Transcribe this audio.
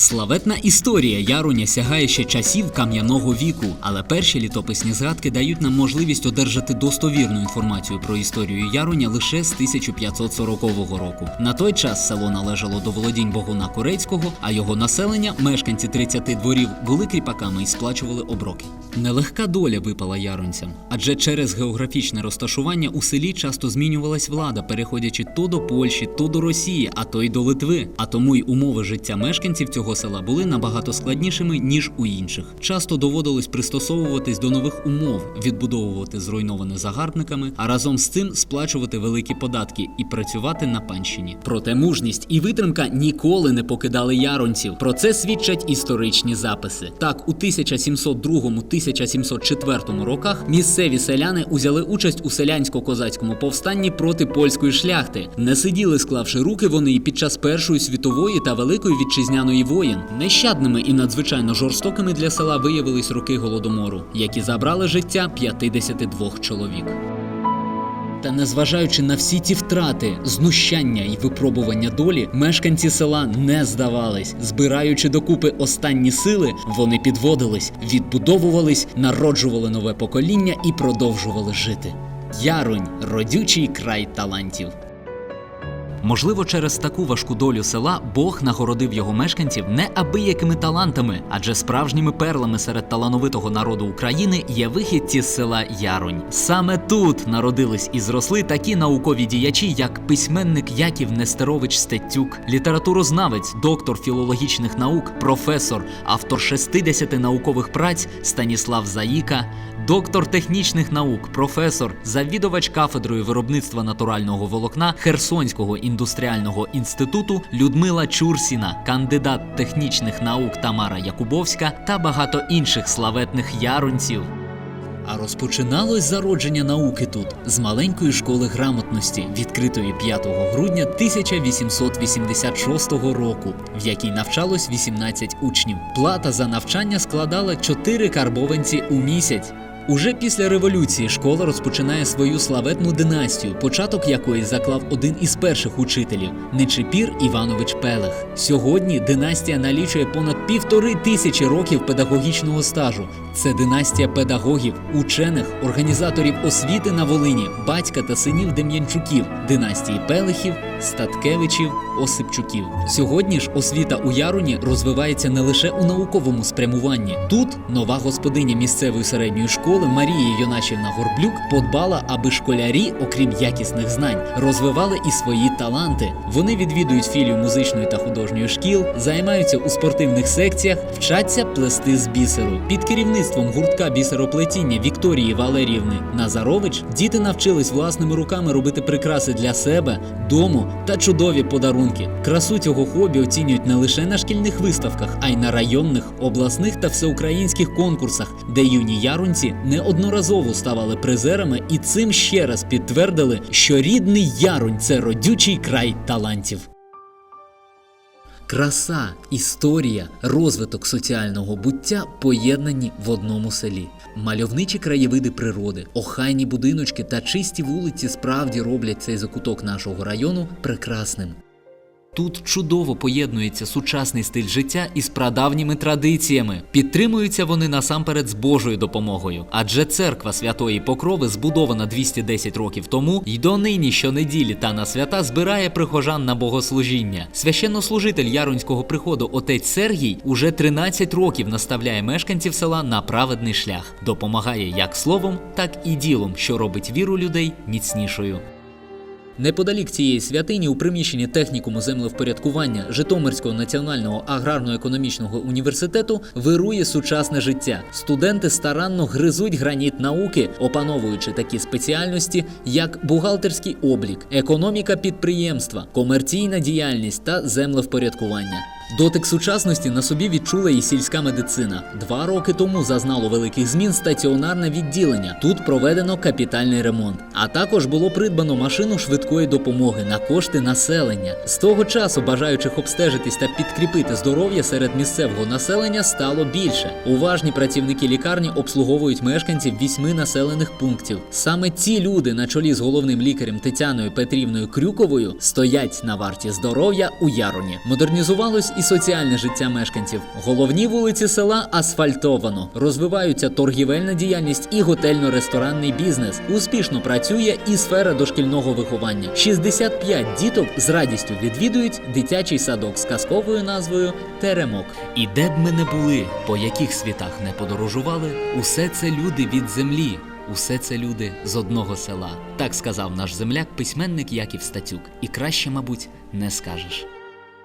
Славетна історія Яруня сягає ще часів кам'яного віку, але перші літописні згадки дають нам можливість одержати достовірну інформацію про історію Яруня лише з 1540 року. На той час село належало до володінь Богуна Корецького, а його населення, мешканці 30 дворів, були кріпаками і сплачували оброки. Нелегка доля випала яронцям, адже через географічне розташування у селі часто змінювалась влада, переходячи то до Польщі, то до Росії, а то й до Литви. А тому й умови життя мешканців цього села були набагато складнішими ніж у інших. Часто доводилось пристосовуватись до нових умов, відбудовувати зруйноване загарбниками, а разом з цим сплачувати великі податки і працювати на панщині. Проте мужність і витримка ніколи не покидали яронців. Про це свідчать історичні записи. Так, у 1702-1704 роках місцеві селяни узяли участь у селянсько-козацькому повстанні проти польської шляхти. Не сиділи, склавши руки вони і під час Першої світової та Великої вітчизняної воєн. Нещадними і надзвичайно жорстокими для села виявились роки голодомору, які забрали життя 52 чоловік. Та незважаючи на всі ті втрати, знущання і випробування долі, мешканці села не здавались. Збираючи докупи останні сили, вони підводились, відбудовувались, народжували нове покоління і продовжували жити. Ярунь родючий край талантів. Можливо, через таку важку долю села Бог нагородив його мешканців неабиякими талантами, адже справжніми перлами серед талановитого народу України є вихідці з села Яронь. Саме тут народились і зросли такі наукові діячі, як письменник Яків Нестерович Стеттюк, літературознавець, доктор філологічних наук, професор, автор 60 наукових праць Станіслав Заїка, доктор технічних наук, професор, завідувач кафедрою виробництва натурального волокна Херсонського індустріального інституту Людмила Чурсіна, кандидат технічних наук Тамара Якубовська та багато інших славетних яронців. А розпочиналось зародження науки тут з маленької школи грамотності, відкритої 5 грудня 1886 року, в якій навчалось 18 учнів. Плата за навчання складала 4 карбованці у місяць. Уже після революції школа розпочинає свою славетну династію, початок якої заклав один із перших учителів Нечепір Іванович Пелех. Сьогодні династія налічує понад півтори тисячі років педагогічного стажу. Це династія педагогів, учених, організаторів освіти на Волині, батька та синів Дем'янчуків, династії Пелехів, Статкевичів, Осипчуків. Сьогодні ж освіта у Яруні розвивається не лише у науковому спрямуванні. Тут нова господиня місцевої середньої школи Марія Йоначівна Горблюк подбала, аби школярі, окрім якісних знань, розвивали і свої таланти. Вони відвідують філію музичної та художньої шкіл, займаються у спортивних секціях, вчаться плести з бісеру. Під керівництвом гуртка бісероплетіння Вікторії Валеріївни Назарович діти навчились власними руками робити прикраси для себе, дому та чудові подарунки. Красу цього хобі оцінюють не лише на шкільних виставках, а й на районних, обласних та всеукраїнських конкурсах, де юні ярунці неодноразово ставали призерами і цим ще раз підтвердили, що рідний ярунь це родючий край талантів. Краса, історія, розвиток соціального буття поєднані в одному селі. Мальовничі краєвиди природи, охайні будиночки та чисті вулиці справді роблять цей закуток нашого району прекрасним. Тут чудово поєднується сучасний стиль життя із прадавніми традиціями. Підтримуються вони насамперед з Божою допомогою, адже церква Святої Покрови збудована 210 років тому й донині щонеділі та на свята збирає прихожан на богослужіння. Священнослужитель Ярунського приходу отець Сергій уже 13 років наставляє мешканців села на праведний шлях, допомагає як словом, так і ділом, що робить віру людей міцнішою. Неподалік цієї святині у приміщенні технікуму землевпорядкування Житомирського національного аграрно-економічного університету вирує сучасне життя. Студенти старанно гризуть граніт науки, опановуючи такі спеціальності, як бухгалтерський облік, економіка підприємства, комерційна діяльність та землевпорядкування. Дотик сучасності на собі відчула і сільська медицина. Два роки тому зазнало великих змін стаціонарне відділення. Тут проведено капітальний ремонт. А також було придбано машину швидкої допомоги на кошти населення. З того часу бажаючих обстежитись та підкріпити здоров'я серед місцевого населення стало більше. Уважні працівники лікарні обслуговують мешканців вісьми населених пунктів. Саме ці люди, на чолі з головним лікарем Тетяною Петрівною Крюковою, стоять на варті здоров'я у Яроні. Модернізувалось і і соціальне життя мешканців. Головні вулиці села асфальтовано. Розвиваються торгівельна діяльність і готельно-ресторанний бізнес. Успішно працює і сфера дошкільного виховання. 65 діток з радістю відвідують дитячий садок з казковою назвою Теремок. І де б ми не були, по яких світах не подорожували, усе це люди від землі. Усе це люди з одного села. Так сказав наш земляк, письменник Яків Статюк. І краще, мабуть, не скажеш.